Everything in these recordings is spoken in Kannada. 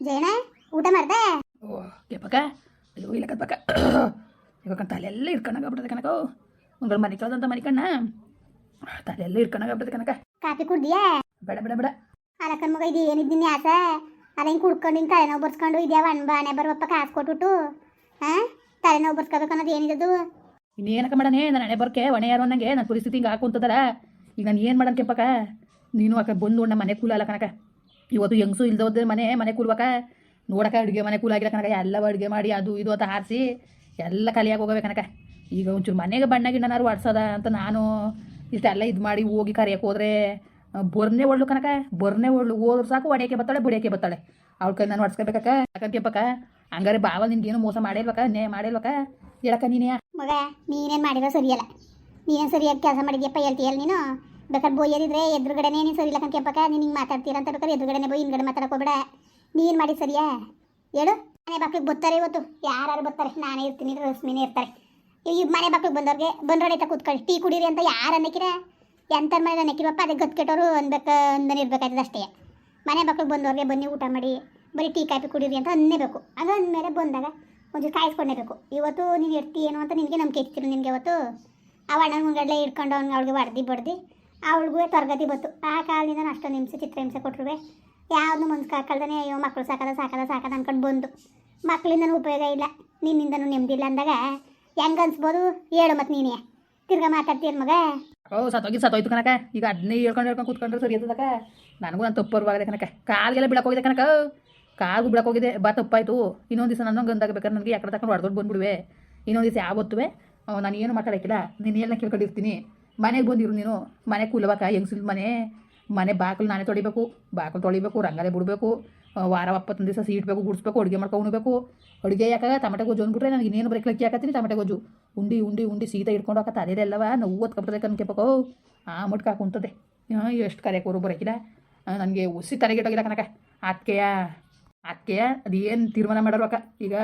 ಜಯಣ ಊಟ ಮಾಡ್ದೆ? ಓ ಕೆಪಕ ಅಯ್ಯೋ ಇಲ್ಲ ತಲೆ ಇವಾಗ ತಲೆಲ್ಲ ಇಟ್ಕೊಂಡಾಗ್ಬಿಡ್ತದೆ ಕನಕ ಒಂಗಳ ಮನೆ ಕಳ್ದಂತ ಮನೆ ಕಣ್ಣ. ತಲೆಲ್ಲ ಇಟ್ಕೊಂಡಾಗ್ಬಿಡ್ತದೆ ಕನಕ ಕಾಫಿ ಕುಡ್ದಿಯಾ? ಬೇಡ ಬೇಡ ಬೇಡ. ಅಲಕ್ಕನ ಮಗ ಇದು ಏನಿದ್ದೀನಿ ಆಸ? ಅದ ಹಿಂಗೆ ಕುಡ್ಕೊಂಡು ಹಿಂಗೆ ತಲೆನೋವು ಬರ್ಸ್ಕೊಂಡು ಇದ್ಯಾವ ಅಣ್ಣ ಬಾನೆ ಬರುವಪ್ಪ ಕಾಸು ಕೊಟ್ಬಿಟ್ಟು. ಹಾಂ? ತಲೆನೋವು ಬರ್ಸ್ಕೋಬೇಕು ಅನ್ನೋದು ಏನಿದದು ಇನ್ನೇನಕ ಮಾಡನೆ ನಾನು ಹಣೆ ಬರ್ಕೆ ಒಣೆ ಯಾರು ಅನ್ನಂಗೆ? ನನ್ನ ಪರಿಸ್ಥಿತಿ ಹಿಂಗೆ ಹಾಕುಂತದಲ್ಲ ಈಗ ನಾನು ಏನು ಮಾಡೋಣ ಕೆಪ್ಪಕ್ಕ ನೀನು ಅಕ್ಕ ಬಂದು ನಮ್ಮ ಮನೆ ಕೂಲ ಅಲ್ಲ ಕನಕ ಇವತ್ತು ಹೆಂಗಸು ಇಲ್ದೋದ್ರೆ ಮನೆ ಮನೆ ಕೂಲ್ಬೇಕ ನೋಡಕ ಅಡುಗೆ ಮನೆ ಕೂಲಾಗಿಲ್ಲ ಕನಕ ಎಲ್ಲ ಅಡುಗೆ ಮಾಡಿ ಅದು ಇದು ಅಂತ ಹಾರಿಸಿ ಎಲ್ಲ ಕಲಿಯಾಗಿ ಹೋಗವೆ ಕನಕ ಈಗ ಒಂಚೂರು ಮನೆಗೆ ಬಣ್ಣ ಗಿಣ್ಣನಾರು ಹೊಡ್ಸೋದ ಅಂತ ನಾನು ಇಷ್ಟೆಲ್ಲ ಇದು ಮಾಡಿ ಹೋಗಿ ಕರಿಯಕ್ಕೆ ಹೋದ್ರೆ ಬರ್ನೇ ಒಳ್ಳು ಕನಕ ಬರ್ನೇ ಒಳ್ಳು. ಹೋದ್ರೆ ಸಾಕು, ಒಡೆಯಕ್ಕೆ ಬತ್ತಾಳೆ ಬಡಿಯೋಕ್ಕೆ ಬತ್ತಾಳೆ ಅವ್ಳ ಕೈ ನಾನು ಹೊಡ್ಸ್ಕೋಬೇಕಕ್ಕ ಯಾಕಂತ ಹಂಗಾರೆ ಬಾವ ನಿನ್ಗೇನು ಮೋಸ ಮಾಡಿಲ್ವಕ್ಕ ನೇ ಮಾಡಿಲ್ವಕ್ಕ? ಹೇಳಕ್ಕ ನೀನೇ? ಮಗ, ನೀನೇನು ಮಾಡಿರೋ ಸರಿಯಲ್ಲ. ನೀನೇನು ಸರಿಯಾಗಿ ಕೆಲಸ ಮಾಡಿದ್ಯಪ್ಪ ಹೇಳ್ತೀಯಲ್ಲ ನೀನು? ಬೇಕಾದ್ರೆ ಬೋಯ್ಯದಿದ್ರೆ ಎದುರುಗಡೆನೇ ನೀನು ಸರಿ ಇಲ್ಲ ಕಣ್ಕೆಪ್ಪಕ್ಕ ನೀನು ಹಿಂಗೆ ಮಾತಾಡ್ತೀರ ಅಂತ ಬೇಕಾದ್ರೆ ಎದುರುಗಡೆನೇ ಬೋಯ್ ಹಿಂಗಡೆ ಮಾತಾಡಕ್ಕೆ ಹೋಗ್ಬೇಡ. ನೀನು ಮಾಡಿ ಸರಿಯಾ? ಹೇಳು. ಮನೆ ಬಾಕ್ಲಿಗೆ ಬರ್ತಾರೆ ಇವತ್ತು. ಯಾರು ಬರ್ತಾರೆ? ನಾನೇ ಇರ್ತೀನಿ, ರಶ್ಮಿನೇ ಇರ್ತಾರೆ. ಈ ಮನೆ ಬಾಕ್ಲಿಗೆ ಬಂದವ್ರಿಗೆ ಬಂದೋಡೈತ ಕೂತ್ಕೊಳ್ಳಿ. ಟೀ ಕುಡೀರಿ ಅಂತ ಯಾರು ಅನ್ನಕ್ಕಿರ ಎಂಥ ಮನೆ ಅನ್ನಕ್ಕಿರಪ್ಪ ಅದಕ್ಕೆ ಗದ್ದು ಕೆಟ್ಟವರು ಅನ್ಬೇಕು ಅಂದನೇ ಇರ್ಬೇಕಾಯ್ತದೆ ಅಷ್ಟೇ. ಮನೆ ಬಾಕ್ಲಿಗೆ ಬಂದವ್ರಿಗೆ ಬನ್ನಿ, ಊಟ ಮಾಡಿ, ಬರೀ ಟೀ, ಕಾಫಿ ಕುಡೀರಿ ಅಂತ ಅನ್ನೇಬೇಕು. ಅದು ಅಂದಮೇಲೆ ಬಂದಾಗ ಒಂಚೂರು ಕಾಯಿಸ್ಕೊಂಡೇಬೇಕು. ಇವತ್ತು ನೀನು ಇರ್ತಿ ಏನು ಅಂತ ನಿನಗೆ ನಂಬಿಕೆ ಇರ್ತೀರ ನಿನಗೆ ಇವತ್ತು ಆ ಅಣ್ಣನ ಮುಂಗಡಲೇ ಇಟ್ಕೊಂಡು ಅವ್ನಿಗೆ ಅವ್ಳಿಗೆ ಬಡ್ದು ಬಡ್ದು ಅವಳಿಗೂ ತರಗತಿ ಬಂತು. ಆ ಕಾಲದಿಂದ ನಿಮಿಷ ಚಿತ್ರ ಹಿಂಸೆ ಚಿತ್ರಹಿಂಸೆ ಕೊಟ್ಟರು ಯಾವ್ದು ಮನ್ಸು ಕಾಕಳ್ದೇ ಅಯ್ಯೋ ಮಕ್ಕಳು ಸಾಕದ ಸಾಕದ ಸಾಕದ ಅನ್ಕೊಂಡು ಬಂದು. ಮಕ್ಕಳಿಂದನೂ ಉಪಯೋಗ ಇಲ್ಲ, ನಿನ್ನಿಂದನೂ ನೆಮ್ಮದಿ ಇಲ್ಲ ಅಂದಾಗ ಹೆಂಗ ಅನ್ಸ್ಬೋದು? ಹೇಳು ಮತ್ತೆ ನೀನೇ. ತಿರ್ಗಾ ಮಾತಾಡ್ತೀಯ ಮಗ? ಓ ಸತ್ತೋಗಿ ಸತ್ತೋಯ್ತು ಕನಕ ಈಗ ಅದನ್ನೇ ಹೇಳ್ಕೊಂಡು ಹೇಳ್ಕೊಂಡು ಕೂತ್ಕೊಂಡ್ರೆ ಸರಿ ಇರ್ತದಕ್ಕ ನನಗೂ ನಾನು ತಪ್ಪರ್ವಾಗಿದೆ ಕನಕ ಕಾಲಿಗೆಲ್ಲ ಬಿಡಕ್ಕೆ ಹೋಗಿದೆ ಕನಕ ಕಾಲು ಬಿಡಕ್ಕೆ ಹೋಗಿದೆ. ಬಾ, ತಪ್ಪಾಯ್ತು. ಇನ್ನೊಂದು ದಿವಸ ನನ್ನ ಗಂದಾಗಬೇಕಾದ್ರೆ ನನಗೆ ಯಾಕಡೆ ತಕೊಂಡು ಹೊಡೆದೊಟ್ಟು ಬಂದ್ಬಿಡುವೆ. ಇನ್ನೊಂದು ದಿವಸ ಯಾವತ್ತುವೆ ನಾನು ಏನು ಮಾತಾಡೋಕ್ಕಿಲ್ಲ. ನೀನು ಎಲ್ಲ ಕೇಳ್ಕೊಂಡಿರ್ತೀನಿ. ಮನೆಗೆ ಬಂದಿರು ನೀನು. ಮನೆ ಹೆಂಗ್ ಹೆಂಗ್ಸಿಲ್ ಮನೆ? ಮನೆ ಬಾಗಿಲು ನಾನೇ ತೊಳಿಬೇಕು. ಬಾಗಿಲು ತೊಳಿಬೇಕು, ರಂಗಲೆ ಬಿಡಬೇಕು. ವಾರ ಒಪ್ಪತ್ತೊಂದು ದಿವಸ ಸೀಟ್ಬೇಕು ಗುಡಿಸ್ಬೇಕು, ಅಡುಗೆ ಮಾಡ್ಕೊಂಡು ಉಣ್ಬೇಕು. ಅಡುಗೆ ಯಾಕಾಗ ಟಮಟೆ ಗೊಜ್ಜು ಅಂದ್ಬಿಟ್ರೆ ನನಗೆ ಇನ್ನೇನು ಬರೀ ಕ್ಲಕ್ಕಿ ಹಾಕತ್ತೀನಿ ಟಮಟೆ ಗೊಜ್ಜು. ಉಂಡಿ ಉಂಡಿ ಉಂಡಿ ಸೀತ ಇಟ್ಕೊಂಡು ಹಾಕ ತಲೆದೆಲ್ಲವ ನೋವು ಒತ್ಕೊಬಿಡ್ತದೆ ಕನ್ಕೆಬೇಕು ಆ ಮುಟ್ಕ ಕುಂತದೆ. ಎಷ್ಟು ಕರೆಯೋರು ಬರೋಕಿಲ್ಲ. ನನಗೆ ಉಸಿ ತಲೆಗೆಟ್ಟೋಗಿಲ್ಲ ಕನಕ ಅಕ್ಕೆಯ ಅಕ್ಕೆಯ ಅದೇನು ತೀರ್ಮಾನ ಮಾಡೋರ್ವಕ್ಕ ಈಗ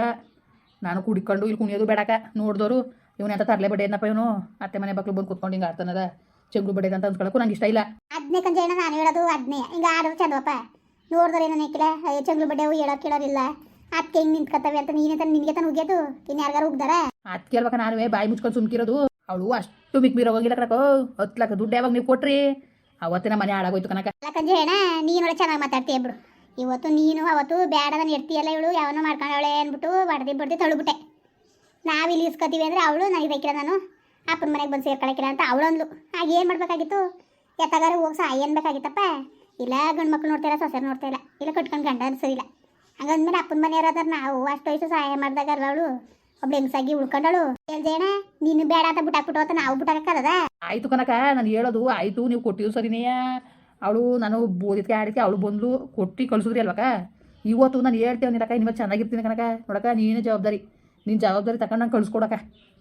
ನಾನು ಕುಡಿಕೊಂಡು ಇಲ್ಲಿ ಕುಣಿಯೋದು ಬೇಡಕ್ಕ ನೋಡಿದವರು ಇವನ ಅಂತ ತರಲೆ ಬಡ್ಡೆ ಏನಪ್ಪ ಇವನು? ಅತ್ತೆ ಮನೆ ಬಕ್ಳು ಬಂದು ಕುತ್ಕೊಂಡು ಹಿಂಗ ಆಡ್ತಾನದ. ಚೆಂಗು ಬಡ್ಡೆ ಅಂತ ಅನ್ಸ್ಕೊಳಕ್ಕೂ ನಂಗೆ ಇಷ್ಟ ಇಲ್ಲ. ಅದನ್ನೇ ಕಂಜೇಣ ನಾನು ಹೇಳೋದು ಅದ್ನೇ. ಹಿಂಗೆ ಆಡೋದು ಚಂದಪ್ಪ ನೋಡಿದ್ರೆ ಏನೋ ನೆಕ್ಕಿಲ್ಲ. ಅಯ್ಯೋ ಚಂಗ್ಳು ಬಡ್ಡೆ ಹೇಳೋಕೆ ಕೇಳೋರಿಲ್ಲ ಅದಕ್ಕೆ ಹಿಂಗೆ ನಿಂತ್ಕೊತವೆ ಅಂತ ನೀನೇ ತಾನು ನಿನಗೆ ತಾನು ಉಗ್ಯದು? ಇನ್ನು ಯಾರಿಗಾರು ಉಗ್ದಾರ? ಅದ್ ಕೇಳ್ಬೇಕ ನಾನು ಬಾಯಿ ಮುಚ್ಕೊಂಡು ಸುಮ್ಕಿರೋದು. ಅವಳು ಅಷ್ಟು ಮಿಕ್ ಮೀರ ಹೋಗಿಲ್ಲ ಕಣಕ ಹತ್ತು ಲಕ್ಷ ದುಡ್ಡು ಯಾವಾಗ ನೀವು ಕೊಟ್ರಿ? ಅವತ್ತಿನ ಮನೆ ಹಾಳಾಗೋಯ್ತು ಕನಕ ಅಲ್ಲ ಹೇಳ ನೀನು ಒಳ್ಳೆ ಚೆನ್ನಾಗಿ ಮಾತಾಡ್ತೀಯ ಇಬ್ರು. ಇವತ್ತು ನೀನು ಅವತ್ತು ಬೇಡದ ನಾನು ಇರ್ತೀಯಲ್ಲ ಇವಳು ಯಾವನೋ ಮಾಡ್ಕೊಂಡವಳೆ ಅಂದ್ಬಿಟ್ಟು ಬಡ್ದಿ ಬಡ್ದಿ ತಳ್ಬಿಟ್ಟೆ ನಾವಿಲ್ಲಿ ಇಸ್ಕೊತೀವಿ ಅಂದರೆ ಅವಳು ಬೇಕಿಲ್ಲ ನಾನು. ಅಪ್ಪನ ಮನೆಗೆ ಬಂದು ಸೇರ್ಕೊಳಕಿಲ್ಲ ಅಂತ ಅವಳು ಅಂದ್ಲು. ಆಗ ಏನು ಮಾಡಬೇಕಾಗಿತ್ತು? ಎತ್ತಗಾರ ಹೋಗಿ ಸಹಾಯ ಅನ್ಬೇಕಾಗಿತ್ತಪ್ಪ ಇಲ್ಲ, ಗಂಡು ಮಕ್ಳು ನೋಡ್ತಾ ಇಲ್ಲ ಸೊಸೆ ನೋಡ್ತಾ ಇಲ್ಲ. ಇಲ್ಲ, ಕಟ್ಕೊಂಡು ಗಂಡ ಇಲ್ಲ ಹಂಗಂದ್ಮೇಲೆ ಅಪ್ಪನ ಮನೆಯವ್ರಾದ್ರೆ ನಾವು ಅಷ್ಟು ವಯಸ್ಸು ಸಹಾಯ ಮಾಡಿದಾಗ ಅವಳು? ಒಬ್ಳು ಹೆಂಗಸಾಗಿ ಉಳ್ಕೊಂಡಳು ಹೇಳ್ದೇಣ ನೀನು ಬೇಡ ಅಂತ ಬಿಟ್ಟಾಕ್ಬಿಟ್ಟು ಅಂತ ನಾವು ಬಿಟ್ಟಾಕದ ಆಯ್ತು ಕನಕ, ನಾನು ಹೇಳೋದು ಆಯಿತು, ನೀವು ಕೊಟ್ಟಿದ್ದು ಸರಿನೇ. ಅವಳು ನಾನು ಬೋದಿದ್ಕೆ ಆಡಿದ್ಕೆ, ಅವಳು ಬಂದ್ಲು, ಕೊಟ್ಟು ಕಳ್ಸುದ್ರಿ ಅಲ್ವಕ ಇವತ್ತು ನಾನು ಹೇಳ್ತೇವೆ ನಿರಕ ಚೆನ್ನಾಗಿ ಚೆನ್ನಾಗಿರ್ತೀನಿ ಕನಕ. ನೋಡಕ ನೀನು ಜವಾಬ್ದಾರಿ. ನೀನು ಜವಾಬ್ದಾರಿ ತಗೊಂಡು ನಂಗೆ ಕಳಿಸ್ಕೊಡಕ್ಕೆ.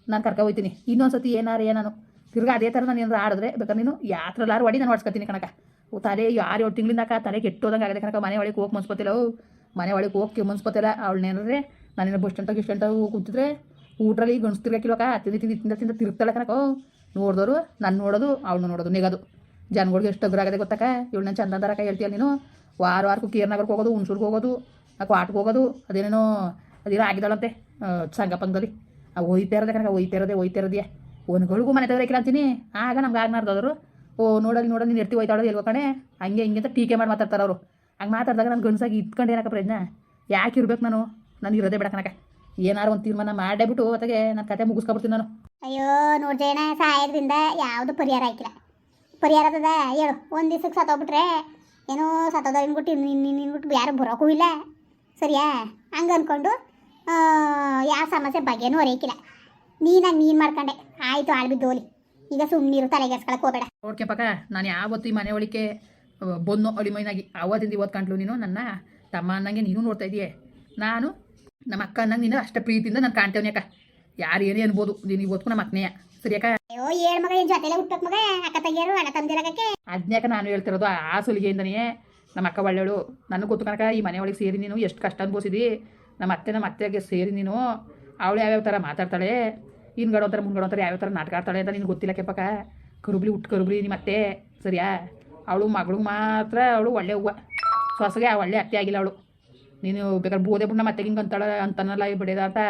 ನಾನು ಕರ್ಕೊ ಹೋಗ್ತೀನಿ ಇನ್ನೊಂದು ಸತಿ ಏನಾರು ಏನಾನು ತಿರ್ಗಾ ಅದೇ ಥರ ನಾನು ಏನಾರು ಆಡಿದ್ರೆ, ಬೇಕಾದ್ರೆ ನೀನು ಯಾತ್ರಲ್ಲಾರು ಹೊಡಿ ನಾನು ಹೊಡ್ಸ್ಕೊತೀನಿ ಕಣಕ ಓ, ತಲೆ ಯಾರು ಎರಡು ತಿಂಗಳಿಂದ ತಲೆ ಕೆಟ್ಟೋದಂಗೆ ಆಗಿದೆ ಕಣಕ ಮನೆ ಒಳಗೆ ಹೋಗಿ ಮನ್ಸ್ಕೊತಿಲ್ಲ ಮನೆ ಒಳಗೆ ಹೋಗಿ ಮನ್ಸ್ಕೊತಿಲ್ಲ ಅವಳನ್ನೇನಾದ್ರೆ ನಾನೇನು ಬಸ್ ಗಿಸ್ ಸ್ಟ್ಯಾಂಟಾಗ ಕೂತಿದ್ರೆ ಊಟರಲ್ಲಿ ಗಂಡ್ಸ್ ತಿರ್ಗಾಕಿಲ್ವಕ ತಿಂದು ತಿಂದು ತಿಂದ ತಿಂದ ತಿರುಗ್ತಾಳೆ ಕಣಕ ನೋಡಿದವರು ನಾನು ನೋಡೋದು, ಅವಳನ್ನ ನೋಡೋದು, ನಿಗೋದು. ಜನಗಳಿಗೆ ಎಷ್ಟು ಅಗ್ರಾಗದೆ ಗೊತ್ತಕ್ಕ? ಇವಳನ್ನ ಚಂದದಾರಕ ಹೇಳ್ತೀಯಲ್ಲ ನೀನು? ವಾರ ವಾರಕ್ಕೂ ಕೇರ್ನಗರ್ಗೆ ಹೋಗೋದು, ಹುಣ್ಸೂರ್ಗೆ ಹೋಗೋದು ಆ ಕ್ವಾಟ್ಗೆ ಹೋಗೋದು, ಅದೇನೇನೋ ಅದೇನೋ ಆಗಿದ್ದಾಳಂತೆ. ಸಂಗಪ್ಪಂಗದಲ್ಲಿ ಆ ಒಯ್ತಾ ಇರೋದೇ ಕನಕ ಒಯ್ತಾ ಇರೋದೇ ಒಯ್ತಾ ಮನೆ ತೆಗೆದಿಲ್ಲ ಅಂತೀನಿ. ಆಗ ನಮ್ಗೆ ಆಗ್ನಾರ್ದವರು ಓ ನೋಡಲ್ಲಿ ನೋಡಲ್ಲಿ ನೀನು ಎರ್ತಿ ಹೋಯ್ತಾಳೋದು ಇಲ್ವ ಕಣೆ? ಹಂಗೆ ಹಿಂಗೆ ಅಂತ ಟೀಕೆ ಮಾಡಿ ಮಾತಾಡ್ತಾರೆ ಅವರು. ಹಂಗೆ ಮಾತಾಡಿದಾಗ ನಾನು ಗಂಡಸಾಗಿ ಇಟ್ಕೊಂಡು ಏನಕ್ಕ ಪ್ರಯತ್ನ ಯಾಕೆ ಇರ್ಬೇಕು ನಾನು? ನಾನು ಇರೋದೇ ಬೇಡ ಕನಕ ಏನಾರು ಒಂದು ತೀರ್ಮಾನ ಮಾಡೇ ಬಿಟ್ಟು ಅತ್ತಾಗೆ ನನ್ನ ಕತೆ ಮುಗಿಸ್ಕೊಬಿಡ್ತೀನಿ ನಾನು. ಅಯ್ಯೋ ನೋಡ್ದೇಣ ಸಹಾಯದಿಂದ ಯಾವುದು ಪರಿಹಾರ ಆಯ್ಕಿಲ್ಲ ಪರಿಹಾರ ಅದ ಹೇಳು, ಒಂದು ದಿವ್ಸಕ್ಕೆ ಸತ್ತೋಗ್ಬಿಟ್ರೆ ಏನೋ ಸತ್ತೋದ ನಿನ್ಬಿಟ್ಟು ನಿನ್ಬಿಟ್ಟು ಯಾರು ಬರೋಕ್ಕೂ ಇಲ್ಲ. ಸರಿಯಾ? ಹಂಗೆ ಅಂದ್ಕೊಂಡು ಯಾವ ಸಮಸ್ಯೆ ಬಗೆನೂ ಹೊರೈಕಿಲ್ಲ ನೀನಾಗ ನೀನು ಮಾಡ್ಕೊಂಡೆ. ಆಯಿತು ಆಳ್ಬಿದ್ದೋಲಿ ಈಗ ಸುಮ್ಮನಿರು ತಲೆಗೆಸ್ಕೊಳಕ್ಕೆ ಹೋಗಬೇಡ. ಪಕ್ಕ ನಾನು ಯಾವತ್ತು ಈ ಮನೆ ಒಳಿಕೆ ಬಂದು ಅಳಿಮೈನಾಗಿ ಅವತ್ತಿಂದ ಇವತ್ತು ಕಂಡ್ಲು ನೀನು? ನನ್ನ ತಮ್ಮ ಅನ್ನಂಗೆ ನೀನು ನೋಡ್ತಾ ಇದೀಯ. ನಾನು ನಮ್ಮ ಅಕ್ಕ ಅನ್ನಂಗೆ ನೀನು ಅಷ್ಟ ಪ್ರೀತಿಯಿಂದ ನಾನು ಕಾಣ್ತೇವನಿ ಅಕ್ಕ. ಯಾರು ಏನೇ ಅನ್ಬೋದು ನೀನು ಇವತ್ತು ನಮ್ಮ ಅಕ್ಕನೆಯ ಸರಿ ಅಕ್ಕ? ಅಯ್ಯೋ ಏಳು ಮಗ ಏನು ಜೊತೆಲೆ ಹುಟ್ಟಬೇಕು ಮಗ ಅಕ್ಕ ತಂಗಿಯರು ಅಣ್ಣ ತಂದಿರಕ್ಕೆ ಅದ್ನ್ಯಾಕ ನಾನು ಹೇಳ್ತಿರೋದು ಆ ಸುಲಿಗೆಯಿಂದನೇ. ನಮ್ಮ ಅಕ್ಕ ಒಳ್ಳೆಯವಳು ನನಗೆ ಗೊತ್ತು ಕನಕ ಈ ಮನೆ ಒಳಗೆ ಸೇರಿ ನೀನು ಎಷ್ಟು ಕಷ್ಟ ಅನ್ಬೋಸಿದಿ. ನಮ್ಮ ಅತ್ತೆ ನಮ್ಮ ಅತ್ತೆಗೆ ಸೇರಿ ನೀನು ಅವಳು ಯಾವ್ಯಾವ ಥರ ಮಾತಾಡ್ತಾಳೆ ಹಿಂದ್ಗಡೆ ಒಂಥರ ಮುಂಗಡೋ ಒಂಥರ ಯಾವ್ಯಾವ ಥರ ನಾಟಕ ಆಡ್ತಾಳೆ ಅಂತ ನೀನು ಗೊತ್ತಿಲ್ಲ ಕೆಪ್ಪಕ ಕರುಬ್ಲಿ ಹುಟ್ಟು ಕರುಬ್ಲಿ ನಿಮ್ಮ ಅತ್ತೆ, ಸರಿಯಾ? ಅವಳು ಮಗಳು ಮಾತ್ರ ಅವಳು ಒಳ್ಳೆ ಹೂವು ಸೊಸಗೆ ಒಳ್ಳೆ ಅತ್ತೆ ಆಗಿಲ್ಲ ಅವಳು. ನೀನು ಬೇಕಾದ್ರೆ ಬೋದೆ ಬಿಟ್ಟು ನಮ್ಮ ಅತ್ತೆಗೆ ಹಿಂಗೆ ಅಂತಾಳ, ಅಂತನಲ್ಲ ಬಿಡೋದ ಅಂತ.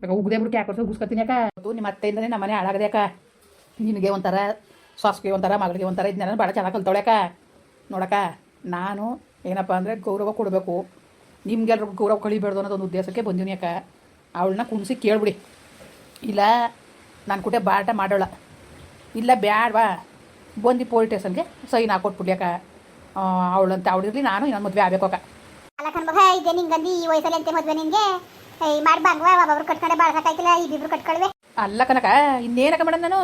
ಬೇಕಾದ್ರೆ ಉಗ್ದೆ ಬಿಟ್ಟು ಯಾಕೆ ಉಗಿಸ್ಕೊತೀನಿ ಯಾಕ ಅದು ನಿಮ್ಮ ಅತ್ತೆಯಿಂದನೇ ನಮ್ಮ ಮನೆ ಹಾಳಾಗದೆ ಯಾಕೆ ನಿನಗೆ ಒಂಥರ, ಸೊಸೆಗೆ ಒಂಥರ, ಮಗಳಿಗೆ ಒಂಥರ ಇದನ್ನೆಲ್ಲ ಭಾಳ ಚೆನ್ನಾಗಿ ಕಲ್ತವಳೆ ಅಕ್ಕ. ನೋಡಕ್ಕ, ನಾನು ಏನಪ್ಪ ಅಂದರೆ ಗೌರವ ಕೊಡಬೇಕು. ನಿಮ್ಗೆಲ್ರಿಗೂ ಗೌರವ ಕಳಿಬೇಡ್ದು ಅನ್ನೋದೊಂದು ಉದ್ದೇಶಕ್ಕೆ ಬಂದಿನಿ ಅಕ್ಕ. ಅವಳನ್ನ ಕುಣಿಸಿ ಕೇಳ್ಬಿಡಿ. ಇಲ್ಲ ನಾನು ಕುಟೆ ಬಾಟ ಮಾಡೋಳ ಇಲ್ಲ ಬ್ಯಾಡ್ವಾ ಬಂದು ಪೊಲೀಸ್ ಸ್ಟೇಷನ್ಗೆ ಸೈನ್ ಹಾಕೊಟ್ಬಿಡಿ ಅಕ್ಕ. ಅವಳಂತ ಅವಳಿರಲಿ ನಾನು ಇನ್ನೊಂದು ಮದುವೆ ಆಗ್ಬೇಕು ಅಕ್ಕ. ಅಲ್ಲ ಕಣ್ಮಗ ಇದೆ ನಿಂಗಂದು ಈ ವಯಸ್ಸಲ್ಲಿ ಅಂತೆ ಮದ್ವೆ ಇಬ್ಬಿಬ್ರು ಕಟ್ಕೊಳ್ವೆ. ಅಲ್ಲ ಕನಕ ಇನ್ನೇನಕ್ಕ ಮೇಡಮ್ ನಾನು?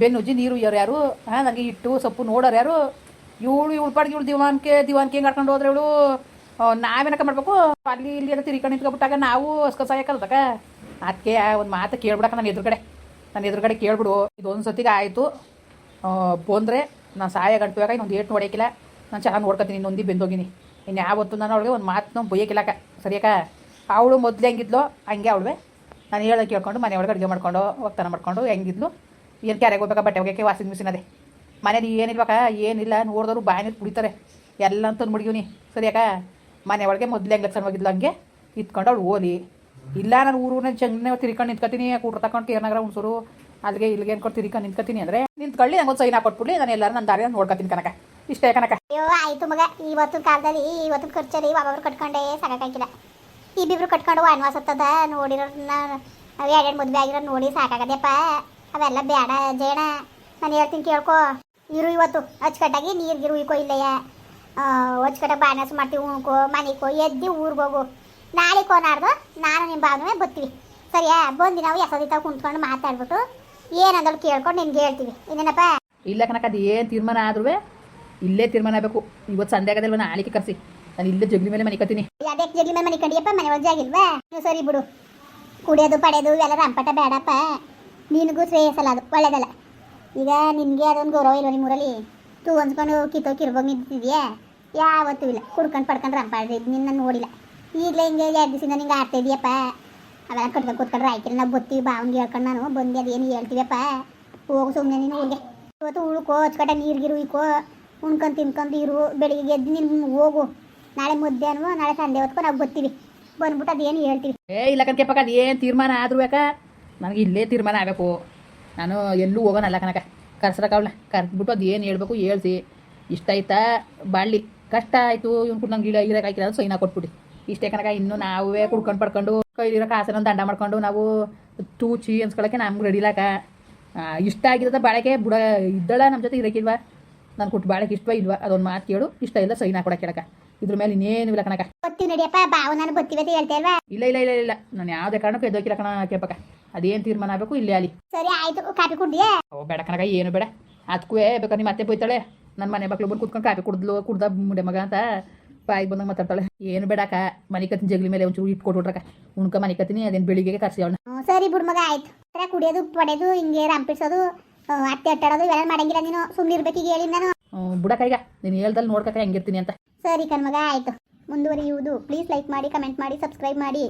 ಬೆನ್ನುಜ್ಜಿ ನೀರು ಯಾರು ಯಾರು? ಹಾಂ ನನಗೆ ಇಟ್ಟು ಸೊಪ್ಪು ನೋಡೋರು ಯಾರು? ಇವಳು ಇವಳು ಪಾಡ್ಗೆ ಇವಳು ದಿವಾನ್ಕೆ ದಿವಾನ್ಕೆ ಹಿಂಗೆ ಆಡ್ಕೊಂಡು ಹೋದ್ರೆ ಇವಳು? ನಾವೇನಕ್ಕ ಮಾಡ್ಬೇಕು? ಅಲ್ಲಿ ಇಲ್ಲಿ ಎಲ್ಲ ತಿರ್ಕೊಂಡು ನಿಂತ್ಕೊಬಿಟ್ಟಾಗ ನಾವು ಅಸ್ಕಸಾಯ ಕಲ್ತಕ ಅದಕ್ಕೆ ಒಂದು ಮಾತು ಕೇಳ್ಬಿಡಕ್ಕ ನಾನು ಎದುರುಗಡೆ. ನಾನು ಎದುರುಗಡೆ ಕೇಳ್ಬಿಡು. ಇದೊಂದು ಸತಿಗೆ ಆಯಿತು ಬಂದರೆ ನಾನು ಸಹಾಯ ಗಂಟುವಾಗ ಇನ್ನೊಂದು ಏಟು ಹೊಡೆಯಕ್ಕಿಲ್ಲ ನಾನು ಚೆನ್ನಾಗಿ ನೋಡ್ಕೊತೀನಿ ಇನ್ನೊಂದು ಬೆಂದೋಗಿನಿ. ಇನ್ನು ಯಾವತ್ತು ನಾನು ಅವಳಿಗೆ ಒಂದು ಮಾತನ್ನ ಬೈಯಕ್ಕಿಲ್ಲಕ್ಕ ಸರಿಯಕ್ಕ? ಅವಳು ಮೊದಲು ಹೆಂಗಿದ್ಲು? ಹಂಗೆ ಅವಳುವೆ. ನಾನು ಹೇಳೋದು ಕೇಳ್ಕೊಂಡು ಮನೆ ಒಳಗೆ ಅಡುಗೆ ಮಾಡ್ಕೊಂಡು ಹೋಗ್ತಾನೆ ಮಾಡ್ಕೊಂಡು ಹೆಂಗಿದ್ಲು? ಏನು ಕ್ಯಾರೆಗೆ ಹೋಗ್ಬೇಕಾ? ಬಟ್ಟೆ ಒಗೆಯಕ್ಕೆ ವಾಷಿಂಗ್ ಮಿಷಿನ್ ಅದೇ. ಮನೇಲಿ ಏನಿಲ್ಬೇಕಾ ಏನಿಲ್ಲ. ನೋಡಿದವರು ಬಾಯಿ ನೀರು ಕುಡಿತಾರೆ. ಎಲ್ಲ ಅಂತಂದು ಮುಡಿಗಿವ್ನಿ ಸರಿಯಾಕ ಮನೆ ಒಳಗೆ ಮೊದಲೇ ಲಕ್ಷಣವಾಗಿದ್ಲು ಹಂಗೆ. ಇತ್ಕೊಂಡು ಅವಳು ಓದಿ. ಇಲ್ಲ, ನಾನು ಊರೂರಿನ ಚೆಂಗನೆ ತಿರ್ಕೊಂಡು ನಿಂತ್ಕೊತೀನಿ. ಕೂಟ್ರ ತಗೊಂಡು ಕೇರ್ನಗರ ಹುಣಸೂರು. ಅಲ್ಲಿಗೆ ಇಲ್ಲಿಗೆ ಅನ್ಕೊಂಡು ತಿರ್ಕೊಂಡು ನಿಂತ್ಕೊತೀನಿ ಅಂದ್ರೆ ನಿಂತ್ಕೊಳ್ಳಿ, ನಂಗೊಂದು ಸೈನ್ ಹಾಕೊಟ್ಬಿಡಿ ನಾನು ಎಲ್ಲರೂ ನನ್ನ ದಾರಿ ನೋಡ್ಕೊತೀನಿ ಕನಕ ಇಷ್ಟೇ ಕನಕ ಅಯ್ಯೋ ಆಯ್ತು ಮಗ. ಇವತ್ತಿನ ಕಾಲದಲ್ಲಿ ಇವತ್ತಿನ ಖರ್ಚಲ್ಲಿ ಒಬ್ಬೊಬ್ರು ಕಟ್ಕೊಂಡೇ ಸಾಕಾಗಿಲ್ಲ ಇಬ್ಬಿಬ್ರು ಕಟ್ಕೊಂಡು ವಾನ್ವಾಸ ಹತ್ತದ ನಾನು ಎರಡೆರಡು ಮದುವೆ ಆಗಿರೋ ನೋಡಿ ಸಾಕಾಗದೆಪ್ಪ ಅವೆಲ್ಲ ಬೇಡ ಜೇಣ. ನಾನು ಹೇಳ್ತೀನಿ ಕೇಳ್ಕೊ. ಇರು ಇವತ್ತು. ಅಚ್ಚುಕಟ್ಟಾಗಿ ನೀರ್ಗಿರು ಇಕೋ ಇಲ್ಲಯ್ಯ. ಅಚ್ಚುಕಟ್ಟಾಗಿ ಬಾಣಸು ಮಾಡ್ತೀವಿ ಉಣ್ಕೋ ಮನಿಕೋ ಎದ್ದು ಊರಿಗೆ ಹೋಗು. ನಾಳೆ ಕೋನಾಡ್ದು ನಾನು ನಿಮ್ಮ ಭಾವನೆ ಬರ್ತೀವಿ. ಸರಿಯಾ ಬಂದು ನಾವು ಎಸದಿತ್ತ ಕುಂತ್ಕೊಂಡು ಮಾತಾಡ್ಬಿಟ್ಟು ಏನಂದಳು ಕೇಳ್ಕೊಂಡು ನಿನ್ಗೆ ಹೇಳ್ತೀವಿ. ಇನ್ನೇನಪ್ಪ? ಇಲ್ಲ ಕನಕ ಅದು ಏನು ತೀರ್ಮಾನ ಆದ್ರೂ ಇಲ್ಲೇ ತೀರ್ಮಾನ ಆಗಬೇಕು. ಇವತ್ತು ಸಂಡೆ ಆಗದಲ್ವ ನಾಳೆಗೆ ಕರೆಸಿ. ನಾನು ಇಲ್ಲೇ ಜಗ್ಲಿ ಮೇಲೆ ಮನೆ ಕತ್ತೀನಿ ಅದಕ್ಕೆ ಜಗ್ಲಿ ಮೇಲೆ ಮನೆ ಕಂಡಿಯಪ್ಪ ಮನೆ ಒಳಗೆ ಆಗಿಲ್ವಾ ನೀವು ಸರಿ ಬಿಡು. ಕುಡಿಯೋದು ಪಡೆಯೋದು ಎಲ್ಲ ರಂಪಟ ಬೇಡಪ್ಪ ನಿನಗೂ ಶ್ರೇಯಸ್ಸಲ್ಲ ಅದು ಒಳ್ಳೇದಲ್ಲ. ಈಗ ನಿನಗೆ ಅದೊಂದು ಗೌರವ ಇಲ್ವ ನಿಮ್ಮೂರಲ್ಲಿ? ತೂ ಹೊಂದ್ಕೊಂಡು ಕಿತ್ತೋ ನಿಂತಿದ್ಯಾ ಯಾವತ್ತೂ ಇಲ್ಲ. ಕುಡ್ಕೊಂಡು ಪಡ್ಕೊಂಡು ರಂಪಾಡ್ರಿ ನಿನ್ನ ನೋಡಿಲ್ಲ. ಈಗಲೇ ಹಿಂಗೆ ಎರಡು ದಿವಸದಿಂದ ನಿಂಗೆ ಆಡ್ತಾ ಇದೆಯಪ್ಪ ಅವೆಲ್ಲ ಕಟ್ಕೊಂಡು ಕೂತ್ಕೊಂಡ್ರೆ ಆಯ್ತಿಲ್ಲ ನಾವು ಬತ್ತಿ ಬಾವನ್ಗೆ ಹೇಳ್ಕೊಂಡು ನಾನು. ಬಂದು ಅದೇನು ಹೇಳ್ತೀವಪ್ಪ ಹೋಗು ಸುಮ್ಮನೆ ನೀನು ಊರಿಗೆ. ಇವತ್ತು ಉಳ್ಕೋ ನೀರ್ ನೀರ್ಗಿರು ಇಕ್ಕೋ ಉಣ್ಕೊಂಡು ತಿನ್ಕೊಂಡು ಇರು, ಬೆಳಿಗ್ಗೆ ಎದ್ದು ನೀನು ಹೋಗು. ನಾಳೆ ಮಧ್ಯಾಹ್ನ ನಾಳೆ ಸಂಡೆ ಹೊತ್ಕೊಂಡು ನಾವು ಬರ್ತೀವಿ ಬಂದ್ಬಿಟ್ಟು ಅದೇನು ಹೇಳ್ತೀವಿ. ಏ, ಇಲ್ಲ ಕಣಕ್ಕೆ ಪಕ್ಕ ಅದು ಏನು ತೀರ್ಮಾನ ಆದ್ರೂ ಯಾಕೆ? ನನಗೆ ಇಲ್ಲೇ ತೀರ್ಮಾನ ಆಗಬೇಕು. ನಾನು ಎಲ್ಲೂ ಹೋಗೋನಲ್ಲ ಕನಕ ಕರ್ಸ್ರಕ್ಕೆ ಅವಳ ಕರ್ಸ್ಬಿಟ್ಟು ಅದು ಏನು ಹೇಳ್ಬೇಕು ಹೇಳ್ಸಿ. ಇಷ್ಟ ಆಯ್ತಾ? ಬಾಳ್ಲಿ. ಕಷ್ಟ ಆಯಿತು. ಇವ್ನು ಕೂಡ ನಂಗೆ ಇರೋ ಇರೋಕ್ಕಾಗಿಲ್ಲ ಅದು ಸೈನಾ ಕೊಟ್ಬಿಡಿ. ಇಷ್ಟೇ ಕನಕ ಇನ್ನು ನಾವೇ ಕುಡ್ಕೊಂಡು ಪಡ್ಕೊಂಡು ಕೈಲಿರೋ ಕಾಸನ ದಂಡ ಮಾಡ್ಕೊಂಡು ನಾವು ತೂಚಿ ಅನ್ಸ್ಕೊಳಕ್ಕೆ ನಮ್ಗೆ ರೆಡಿಲಾಕ ಇಷ್ಟ ಆಗಿರೋದ ಬಾಳಕೆ ಬುಡ ಇದ್ದಳ ನಮ್ಮ ಜೊತೆ ಇರೋಕ್ಕಿಲ್ವಾ ನಾನು ಕೊಟ್ಟು ಬಾಳಕ್ಕೆ ಇಷ್ಟವ ಇಲ್ವಾ? ಅದೊಂದು ಮಾತು ಕೇಳು. ಇಷ್ಟ ಇಲ್ಲ ಸೈನ್ ಹಾಕೊಡಕ್ಕೆ ಕೇಳಕ ಇದ್ರ ಮೇಲೆ ಇನ್ನೇನು ಇಲ್ಲ ಕಣಕ. ಗೊತ್ತಿ ನಡಿಯಪ್ಪ ಬಾವು ನಾನು ಬರ್ತೀವಿ ಅಂತ ಹೇಳ್ತಾ ಇಲ್ಲ ಇಲ್ಲ ಇಲ್ಲ ಇಲ್ಲ. ನಾನು ಯಾವುದೇ ಕಾರಣಕ್ಕೂ ಎದ್ದೋಕಿಲ್ಲ ಕಣ ಕೇಳ್ಪಕ್ಕ. ಅದೇನು ತೀರ್ಮಾನ ಆಗಬೇಕು? ಇಲ್ಲೇ ಅಲ್ಲಿ. ಸರಿ ಆಯ್ತು. ಕಾಫಿ ಕುಡ್ದಿಯಾ? ಓ ಬೇಡ ಕನಕ ಏನು ಬೇಡ. ಅದಕ್ಕೂ ಬೇಕಾದ್ರೆ ನಿಮ್ಮ ಅತ್ತೆ ಬೈತಾಳೆ. ನನ್ನ ಮನೆ ಮಕ್ಳು ಬಂದು ಕುತ್ಕೊಂಡು ಕಾಫಿ ಕುಡ್ದ್ಲು ಕುಡ್ದ ಮುಂಡೆ ಮಗ ಅಂತ ಬಾಯಿಗೆ ಬಂದಂಗೆ ಮಾತಾಡ್ತಾಳೆ. ಏನು ಬೇಡಕ ಮನೆ ಕತ್ತಿನ ಜಗಲಿ ಮೇಲೆ ಒಂಚೂರು ಇಟ್ಟು ಕೊಟ್ಬಿಟ್ರಕ್ಕ ಉಣ್ಕ ಮನೆ ಕತ್ತಿನಿ ಅದೇನು ಬೆಳಿಗ್ಗೆ ಕರ್ಸಿ ಅವಳ ಸರಿ ಬಿಡು ಮಗ ಆಯ್ತು. ತರ ಕುಡಿಯೋದು ಪಡೆಯೋದು ಹಿಂಗೆ ರಂಪಿಸೋದು ಅತ್ತೆ ಅಟ್ಟಾಡೋದು ಇವೆಲ್ಲ ಮಾಡಂಗಿಲ್ಲ ನೀನು. ಸುಮ್ಮನೆ ಈಗ ಹೇಳಿ ನಾನು. ಬುಡಕ ಈಗ. ನೀನು ಹೇಳ್ದಲ್ಲಿ ನೋಡ್ಕಕ್ಕ ಹೆಂಗಿರ್ತೀನಿ ಅಂತ. ಸರಿ ಕಣ್ಮಗ ಆಯ್ತು. ಮುಂದುವರಿಯುವುದು. ಪ್ಲೀಸ್ ಲೈಕ್ ಮಾಡಿ ಕಮೆಂಟ್ ಮಾಡಿ ಸಬ್ಸ್ಕ್ರೈಬ್ ಮಾಡಿ.